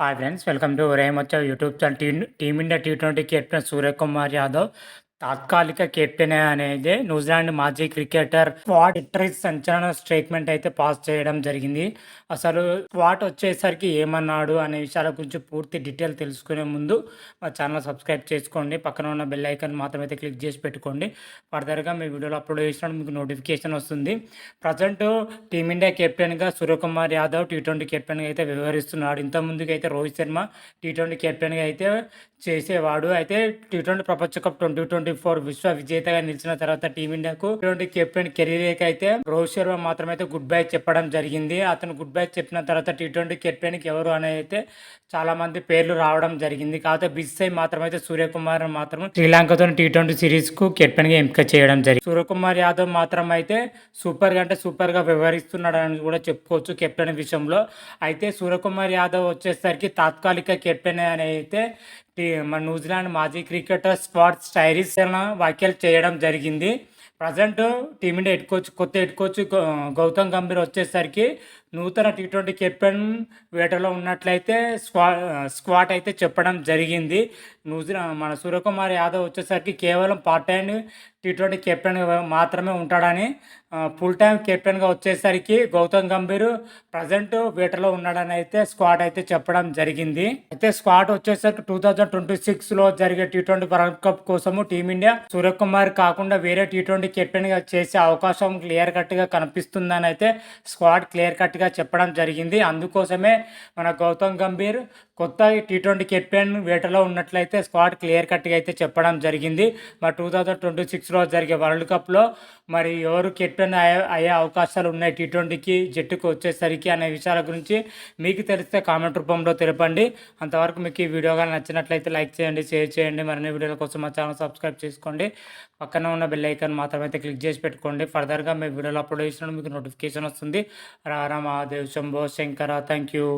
Hi friends welcome to రేమచ్చ YouTube channel team team India T twenty captain Suryakumar Yadav తాత్కాలిక captain అనేది New Zealand మాజీ cricketer squad ఇట్రీస్ సంచలన statement అయితే pass చేయడం జరిగింది. అసలు వాట్ వచ్చేసరికి ఏమన్నాడు అనే విషయాల గురించి పూర్తి డీటెయిల్ తెలుసుకునే ముందు మా ఛానల్ సబ్స్క్రైబ్ చేసుకోండి. పక్కన ఉన్న బెల్ ఐకాన్ మాత్రం అయితే క్లిక్ చేసి పెట్టుకోండి. ఫర్దర్గా మీ వీడియోలో అప్లోడ్ చేసినప్పుడు మీకు నోటిఫికేషన్ వస్తుంది. ప్రజెంట్ టీమిండియా కెప్టెన్గా సూర్యకుమార్ యాదవ్ టీ ట్వంటీ కెప్టెన్గా అయితే వ్యవహరిస్తున్నాడు. ఇంత అయితే రోహిత్ శర్మ టీ ట్వంటీ కెప్టెన్గా అయితే చేసేవాడు. అయితే టీ ట్వంటీ ప్రపంచ కప్ ట్వంటీ ట్వంటీ ఫోర్ విశ్వ విజేతగా నిలిచిన తర్వాత టీమిండియాకు ట్వంటీ కెప్టెన్ కెరీర్ అయితే రోహిత్ శర్మ మాత్రమైతే గుడ్ బై చెప్పడం జరిగింది. అతను గుడ్ బై చెప్పిన తర్వాత టీ ట్వంటీ కెప్టెన్కి ఎవరు అనేది అయితే చాలా మంది పేర్లు రావడం జరిగింది. కాకపోతే బిస్సై మాత్రమైతే సూర్యకుమార్ మాత్రం శ్రీలంకతో టీ ట్వంటీ సిరీస్కు కెప్టెన్గా ఎంపిక చేయడం జరిగింది. సూర్యకుమార్ యాదవ్ మాత్రం అయితే సూపర్గా అంటే సూపర్గా వ్యవహరిస్తున్నాడు అని కూడా చెప్పుకోవచ్చు కెప్టెన్ విషయంలో. అయితే సూర్యకుమార్ యాదవ్ వచ్చేసరికి తాత్కాలిక కెప్టెన్ అని అయితే మన న్యూజిలాండ్ మాజీ క్రికెటర్ స్పాట్ స్టైరిస్ వ్యాఖ్యలు చేయడం జరిగింది. Present team India head coach కొత్త హెడ్ కోచ్ గౌతమ్ గంభీర్ వచ్చేసరికి నూతన టీ ట్వంటీ కెప్టెన్ వేటలో ఉన్నట్లయితే స్క్వా స్క్వాట్ అయితే చెప్పడం జరిగింది. నూజ మన సూర్యకుమార్ యాదవ్ వచ్చేసరికి కేవలం part time T twenty captain మాత్రమే ఉంటాడని ఫుల్ టైం కెప్టెన్గా వచ్చేసరికి గౌతమ్ గంభీర్ ప్రజెంట్ వేటలో ఉన్నాడని అయితే స్క్వాడ్ అయితే చెప్పడం జరిగింది. అయితే స్క్వాడ్ వచ్చేసరికి టూ థౌజండ్ ట్వంటీ సిక్స్లో జరిగే టీ ట్వంటీ వరల్డ్ కప్ కోసము టీమిండియా సూర్యకుమార్ కాకుండా వేరే టీ ట్వంటీ కెప్టెన్గా చేసే అవకాశం క్లియర్ కట్గా కనిపిస్తుందని అయితే స్క్వాడ్ క్లియర్ కట్గా గా చెప్పడం జరిగింది. అందుకోసమే మన గౌతమ్ గంభీర్ కొత్త టీ ట్వంటీ కెప్టెన్ వేటలో ఉన్నట్లయితే స్క్వాడ్ క్లియర్ కట్గా అయితే చెప్పడం జరిగింది. మరి టూ థౌజండ్ ట్వంటీ సిక్స్లో జరిగే వరల్డ్ కప్లో మరి ఎవరు కెప్టెన్ అయ్యే అయ్యే అవకాశాలు ఉన్నాయి టీ ట్వంటీకి జట్టుకు వచ్చేసరికి అనే విషయాల గురించి మీకు తెలిస్తే కామెంట్ రూపంలో తెలపండి. అంతవరకు మీకు ఈ వీడియో కానీ నచ్చినట్లయితే లైక్ చేయండి షేర్ చేయండి. మరిన్ని వీడియోల కోసం మా ఛానల్ సబ్స్క్రైబ్ చేసుకోండి. పక్కన ఉన్న బెల్ ఐకాన్ మాత్రమైతే క్లిక్ చేసి పెట్టుకోండి. ఫర్దర్గా మీ వీడియోలో అప్లోడ్ చేసినప్పుడు మీకు నోటిఫికేషన్ వస్తుంది. రారా మహాదేవ్ శంభో శంకర థ్యాంక్ యూ.